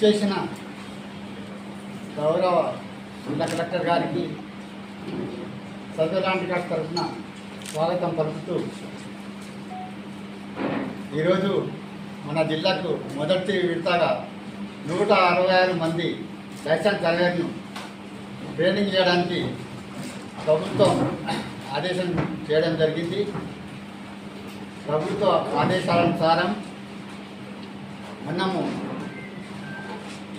చేసిన గౌరవ జిల్లా కలెక్టర్ గారికి సత్యనారాయణ గారి తరఫున స్వాగతం పలుకుతూ ఈరోజు మన జిల్లాకు మొదటి విడతగా నూట అరవై ఆరు మంది లైసెన్స్ సర్వేను ట్రైనింగ్ చేయడానికి ప్రభుత్వం ఆదేశం చేయడం జరిగింది. ప్రభుత్వ ఆదేశాలనుసారం మనము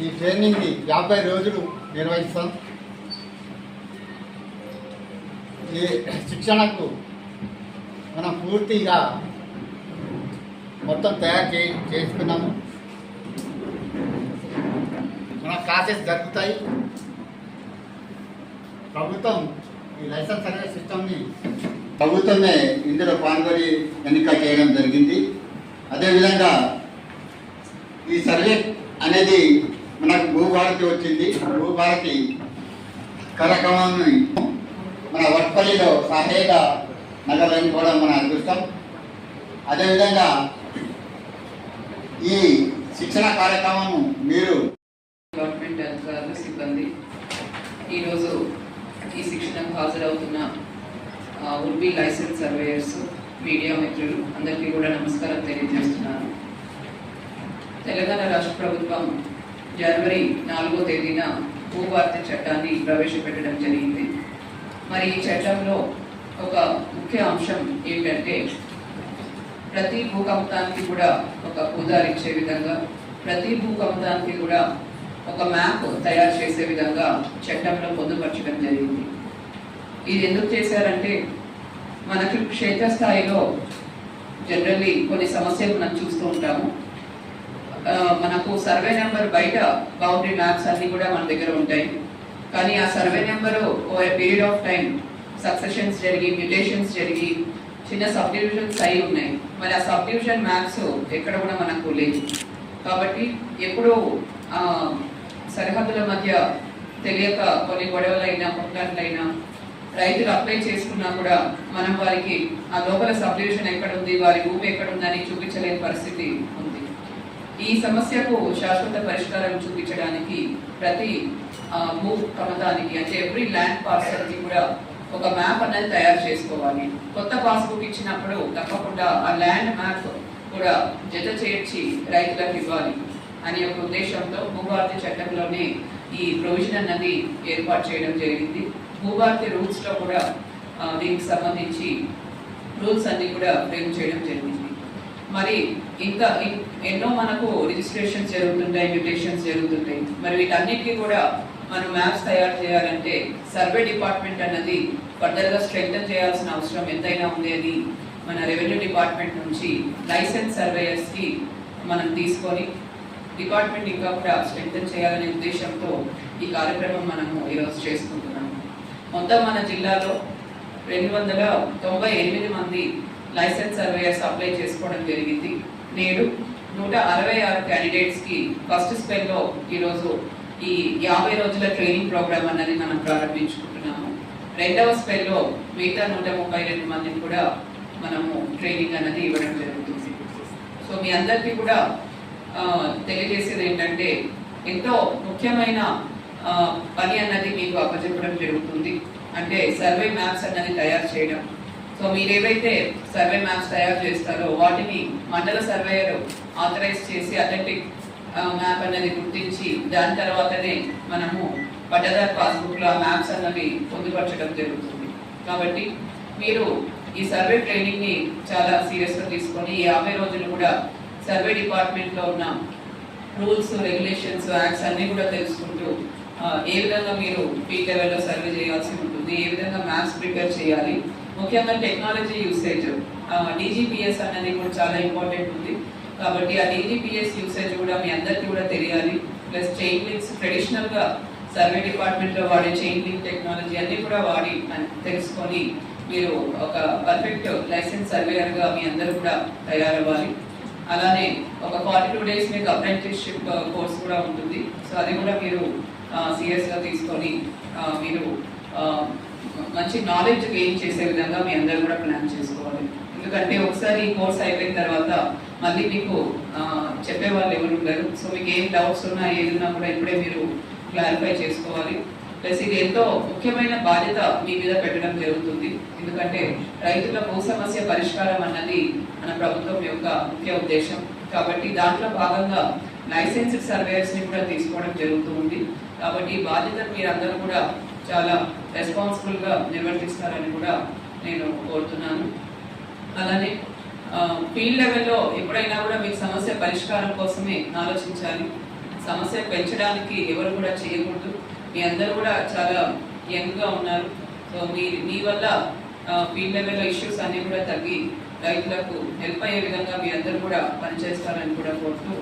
ఈ ట్రైనింగ్ని యాభై రోజులు నిర్వహిస్తాం. ఈ శిక్షణకు మనం పూర్తిగా మొత్తం తయారు చే చేసుకున్నాము మన క్లాసెస్ జరుగుతాయి ప్రభుత్వం ఈ లైసెన్స్ సర్వీస్ సిస్టమ్ని ప్రభుత్వమే ఇందులో పాల్గొని ఎన్నిక చేయడం జరిగింది. అదేవిధంగా ఈ సర్వే అనేది మనకు భూభారతి వచ్చింది. భూభారతి కార్యక్రమాన్ని మన వట్పల్లిలో సహాయక నగరం కూడా మన అదృష్టం. అదేవిధంగా ఈ శిక్షణ కార్యక్రమం మీరు గవర్నమెంట్ అధికారులు సిబ్బంది ఈరోజు ఈ శిక్షణకు హాజరవుతున్న ఆ, లైసెన్స్ సర్వేయర్స్ మీడియా మిత్రులు అందరికీ కూడా నమస్కారం తెలియజేస్తున్నాను. తెలంగాణ రాష్ట్ర ప్రభుత్వం జనవరి నాలుగో తేదీన భూభారతి చట్టాన్ని ప్రవేశపెట్టడం జరిగింది. మరి ఈ చట్టంలో ఒక ముఖ్య అంశం ఏమిటంటే ప్రతి భూకంపానికి కూడా ఒక ఇచ్చే విధంగా ప్రతి భూకంపానికి కూడా ఒక మ్యాప్ తయారు చేసే విధంగా చట్టంలో పొందుపరచడం జరిగింది. ఇది ఎందుకు చేశారంటే మనకి క్షేత్రస్థాయిలో జనరల్లీ కొన్ని సమస్యలు మనం చూస్తూ ఉంటాము. మనకు సర్వే నెంబర్ బయట బౌండరీ మ్యాప్స్ అన్ని కూడా మన దగ్గర ఉంటాయి. కానీ ఆ సర్వే నెంబర్ ఓ పీరియడ్ ఆఫ్ టైం సక్సెషన్స్ జరిగి మ్యూటేషన్స్ జరిగి చిన్న సబ్ డివిజన్స్ అయి ఉన్నాయి. మరి ఆ సబ్ డివిజన్ మ్యాప్స్ ఎక్కడ కూడా మనకు లేదు కాబట్టి ఎప్పుడూ సరిహద్దుల మధ్య తెలియక కొన్ని గొడవలైనా కొట్లాట్లైనా రైతులు అప్లై చేసుకున్నా కూడా మనం వారికి ఆ లోపల సబ్ డివిజన్ వారి భూమి ఎక్కడుందని చూపించలేని పరిస్థితి ఉంది. ఈ సమస్యకు శాశ్వత పరిష్కారం చూపించడానికి ప్రతి ఆ, భూ ప్రమదానికి అంటే ఎవ్రీ ల్యాండ్ పార్సల్కి కూడా ఒక మ్యాప్ అనేది తయారు చేసుకోవాలి. కొత్త పాస్బుక్ ఇచ్చినప్పుడు తప్పకుండా ఆ ల్యాండ్ మ్యాప్ కూడా జత చేర్చి రైతులకు ఇవ్వాలి. అనే ఒక ఉద్దేశంతో భూభారతి చట్టంలోనే ఈ ప్రొవిజన్ అన్నది ఏర్పాటు చేయడం జరిగింది. భూభారతి రూల్స్లో కూడా దీనికి సంబంధించి రూల్స్ అన్ని కూడా ఫ్రేమ్ చేయడం జరిగింది. మరి ఇంకా ఎన్నో మనకు రిజిస్ట్రేషన్స్ జరుగుతుంటాయి మ్యూటేషన్స్ జరుగుతుంటాయి. మరి వీటన్నిటికీ కూడా మనం మ్యాప్స్ తయారు చేయాలంటే సర్వే డిపార్ట్మెంట్ అన్నది ఫర్దర్గా స్ట్రెంగ్తన్ చేయాల్సిన అవసరం ఎంతైనా ఉంది అని మన రెవెన్యూ డిపార్ట్మెంట్ నుంచి లైసెన్స్ సర్వేయర్స్కి మనం తీసుకొని డిపార్ట్మెంట్ ఇంకా కూడా స్ట్రెంగ్తన్ చేయాలనే ఉద్దేశంతో ఈ కార్యక్రమం మనము ఈరోజు చేసుకుంటున్నాము మొత్తం మన జిల్లాలో రెండు వందల తొంభై ఎనిమిది మంది లైసెన్స్ సర్వేయర్స్ అప్లై చేసుకోవడం జరిగింది. నేడు నూట అరవై ఆరు క్యాండిడేట్స్కి ఫస్ట్ స్పెల్లో ఈరోజు ఈ యాభై రోజుల ట్రైనింగ్ ప్రోగ్రామ్ అన్నది మనం ప్రారంభించుకుంటున్నాము. రెండవ స్పెల్లో మిగతా నూట ముప్పై రెండు మందిని కూడా మనము ట్రైనింగ్ అన్నది ఇవ్వడం జరుగుతుంది. సో మీ అందరికీ కూడా తెలియజేసేది ఏంటంటే ఎంతో ముఖ్యమైన పని అన్నది మీకు అప్పచెప్పడం జరుగుతుంది. అంటే సర్వే మ్యాప్స్ అన్నది తయారు చేయడం. సో మీరు ఏవైతే సర్వే మ్యాప్స్ తయారు చేస్తారో వాటిని మండల సర్వేయర్ ఆథరైజ్ చేసి అథెంటిక్ మ్యాప్ అన్నది గుర్తించి దాని తర్వాతనే మనము పట్టదారు పాస్బుక్లో ఆ మ్యాప్స్ అన్నవి పొందుపరచడం జరుగుతుంది. కాబట్టి మీరు ఈ సర్వే ట్రైనింగ్ని చాలా సీరియస్గా తీసుకొని ఈ యాభై రోజులు కూడా సర్వే డిపార్ట్మెంట్లో ఉన్న రూల్స్ రెగ్యులేషన్స్ యాక్ట్స్ అన్నీ కూడా తెలుసుకుంటూ ఏ విధంగా మీరు పీక్ లెవెల్లో సర్వే చేయాల్సి ఉంటుంది ఏ విధంగా మ్యాప్స్ ప్రిపేర్ చేయాలి ముఖ్యంగా టెక్నాలజీ యూసేజ్ డీజీపీఎస్ అనేది కూడా చాలా ఇంపార్టెంట్ ఉంది. కాబట్టి ఆ డీజీపీఎస్ యూసేజ్ కూడా మీ అందరికీ కూడా తెలియాలి. ప్లస్ చైన్ లింక్స్ ట్రెడిషనల్గా సర్వే డిపార్ట్మెంట్లో వాడే చైన్ లింక్ టెక్నాలజీ అన్నీ కూడా వాడి తెలుసుకొని మీరు ఒక పర్ఫెక్ట్ లైసెన్స్ సర్వేయర్గా మీ అందరూ కూడా తయారవ్వాలి. అలానే ఒక ఫార్టీ టూ డేస్ మీకు అప్రెంటిస్షిప్ కోర్స్ uh, కూడా ఉంటుంది. సో అది కూడా మీరు సీరియస్గా తీసుకొని మీరు మంచి నాలెడ్జ్ గెయిన్ చేసే విధంగా మీ అందరూ కూడా ప్లాన్ చేసుకోవాలి. ఎందుకంటే ఒకసారి ఈ కోర్స్ అయిపోయిన తర్వాత మళ్ళీ మీకు చెప్పే వాళ్ళు ఎవరు ఉండరు. సో మీకు ఏం డౌట్స్ ఉన్నా ఏదన్నా కూడా ఇప్పుడే మీరు క్లారిఫై చేసుకోవాలి. ప్లస్ ఇది ఎంతో ముఖ్యమైన బాధ్యత మీ మీద పెట్టడం జరుగుతుంది. ఎందుకంటే రైతుల భూ సమస్య పరిష్కారం అన్నది మన ప్రభుత్వం యొక్క ముఖ్య ఉద్దేశం. కాబట్టి దాంట్లో భాగంగా లైసెన్స్డ్ సర్వేయర్స్ని కూడా తీసుకోవడం జరుగుతూ ఉంది. కాబట్టి ఈ బాధ్యతను మీరందరూ కూడా చాలా రెస్పాన్సిబుల్గా నిర్వర్తిస్తారని కూడా నేను కోరుతున్నాను. అలానే ఫీల్డ్ లెవెల్లో ఎప్పుడైనా కూడా మీకు సమస్య పరిష్కారం కోసమే ఆలోచించాలి. సమస్య పెంచడానికి ఎవరు కూడా చేయకూడదు. మీ అందరూ కూడా చాలా యంగ్గా ఉన్నారు. సో మీ మీ వల్ల ఫీల్డ్ లెవెల్లో ఇష్యూస్ అన్నీ కూడా తగ్గి రైతులకు హెల్ప్ అయ్యే విధంగా మీ అందరూ కూడా పనిచేస్తారని కూడా కోరుతూ